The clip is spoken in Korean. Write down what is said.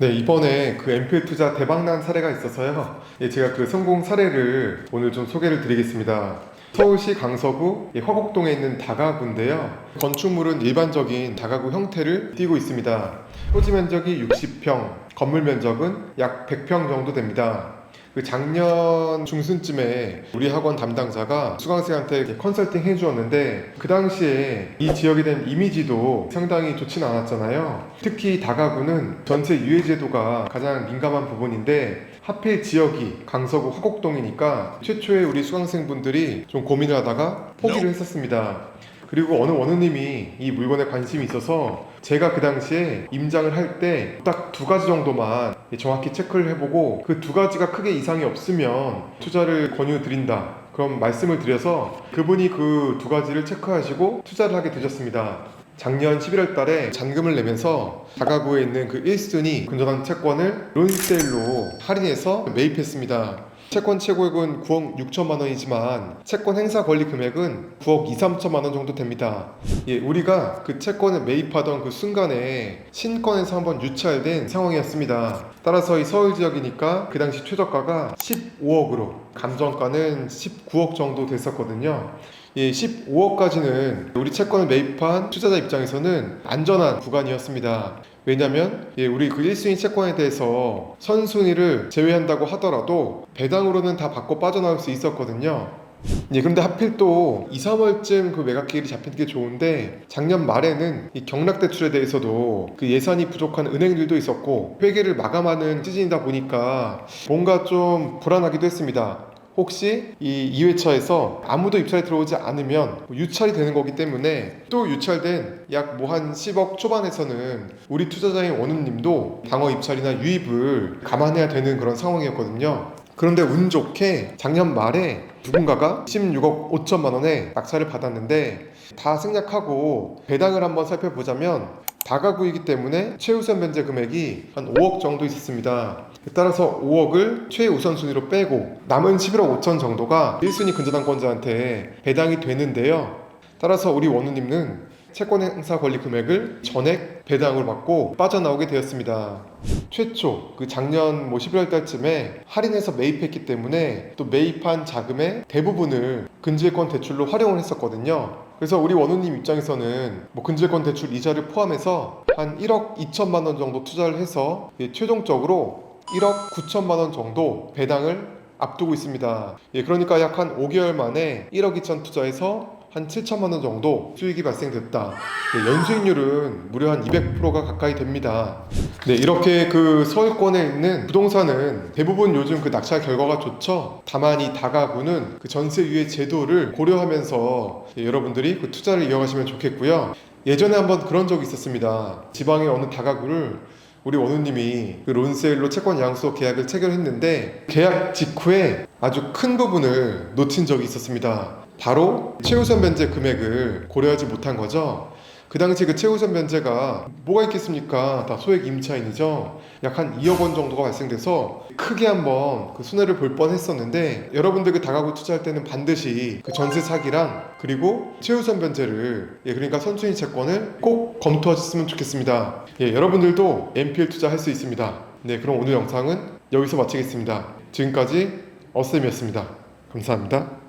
네, 이번에 그 MPL 투자 대박난 사례가 있어서요. 예, 제가 그 성공 사례를 오늘 좀 소개를 드리겠습니다. 서울시 강서구 예, 화곡동에 있는 다가구인데요. 건축물은 일반적인 다가구 형태를 띠고 있습니다. 토지 면적이 60평, 건물 면적은 약 100평 정도 됩니다. 그 작년 중순쯤에 우리 학원 담당자가 수강생한테 컨설팅 해주었는데 그 당시에 이 지역에 대한 이미지도 상당히 좋진 않았잖아요. 특히 다가구는 전체 유해제도가 가장 민감한 부분인데 하필 지역이 강서구 화곡동이니까 최초에 우리 수강생분들이 좀 고민을 하다가 포기를 했었습니다. 그리고 어느 원우님이 이 물건에 관심이 있어서 제가 그 당시에 임장을 할 때 딱 두 가지 정도만 정확히 체크를 해보고 그 두 가지가 크게 이상이 없으면 투자를 권유드린다. 그럼 말씀을 드려서 그분이 그 두 가지를 체크하시고 투자를 하게 되셨습니다. 작년 11월 달에 잔금을 내면서 다가구에 있는 그 1순위 근저당 채권을 론셀로 할인해서 매입했습니다. 채권 최고액은 9억 6천만 원이지만 채권 행사 권리 금액은 9억 2, 3천만 원 정도 됩니다. 예, 우리가 그 채권을 매입하던 그 순간에 신권에서 한번 유찰된 상황이었습니다. 따라서 이 서울 지역이니까 그 당시 최저가가 15억으로 감정가는 19억 정도 됐었거든요. 예, 15억까지는 우리 채권을 매입한 투자자 입장에서는 안전한 구간이었습니다. 왜냐면 예, 우리 그 1순위 채권에 대해서 선순위를 제외한다고 하더라도 배당으로는 다 받고 빠져나올 수 있었거든요. 예, 그런데 하필 또 2, 3월쯤 그 매각 기일이 잡히는 게 좋은데 작년 말에는 이 경락 대출에 대해서도 그 예산이 부족한 은행들도 있었고 회계를 마감하는 시즌이다 보니까 뭔가 좀 불안하기도 했습니다. 혹시 이 2회차에서 아무도 입찰에 들어오지 않으면 유찰이 되는 거기 때문에 또 유찰된 약 뭐 한 10억 초반에서는 우리 투자자인 원우님도 방어 입찰이나 유입을 감안해야 되는 그런 상황이었거든요. 그런데 운 좋게 작년 말에 누군가가 16억 5천만 원에 낙찰을 받았는데 다 생략하고 배당을 한번 살펴보자면 다가구이기 때문에 최우선 변제 금액이 한 5억 정도 있었습니다. 따라서 5억을 최우선 순위로 빼고 남은 11억 5천 정도가 1순위 근저당권자한테 배당이 되는데요. 따라서 우리 원우님은 채권 행사 권리 금액을 전액 배당을 받고 빠져나오게 되었습니다. 최초 그 작년 뭐 11월 달쯤에 할인해서 매입했기 때문에 또 매입한 자금의 대부분을 근질권 대출로 활용을 했었거든요. 그래서 우리 원우님 입장에서는 뭐 근질권 대출 이자를 포함해서 한 1억 2천만 원 정도 투자를 해서 예, 최종적으로 1억 9천만 원 정도 배당을 앞두고 있습니다. 예, 그러니까 약 한 5개월 만에 1억 2천 투자해서 한 7천만 원 정도 수익이 발생됐다. 네, 연수익률은 무려 한 200%가 가까이 됩니다. 네, 이렇게 그 서울권에 있는 부동산은 대부분 요즘 그 낙찰 결과가 좋죠. 다만 이 다가구는 그 전세 유예 제도를 고려하면서 예, 여러분들이 그 투자를 이어가시면 좋겠고요. 예전에 한번 그런 적이 있었습니다. 지방의 어느 다가구를 우리 원우님이 그 론세일로 채권 양수 계약을 체결했는데 계약 직후에 아주 큰 부분을 놓친 적이 있었습니다. 바로 최우선 변제 금액을 고려하지 못한 거죠. 그 당시 그 최우선 변제가 뭐가 있겠습니까? 다 소액 임차인이죠. 약 한 2억 원 정도가 발생돼서 크게 한번 그 손해를 볼 뻔했었는데 여러분들 그 다가구 투자할 때는 반드시 그 전세 사기랑 그리고 최우선 변제를 예 그러니까 선순위 채권을 꼭 검토하셨으면 좋겠습니다. 예 여러분들도 NPL 투자할 수 있습니다. 네 그럼 오늘 영상은 여기서 마치겠습니다. 지금까지 어쌤이었습니다. 감사합니다.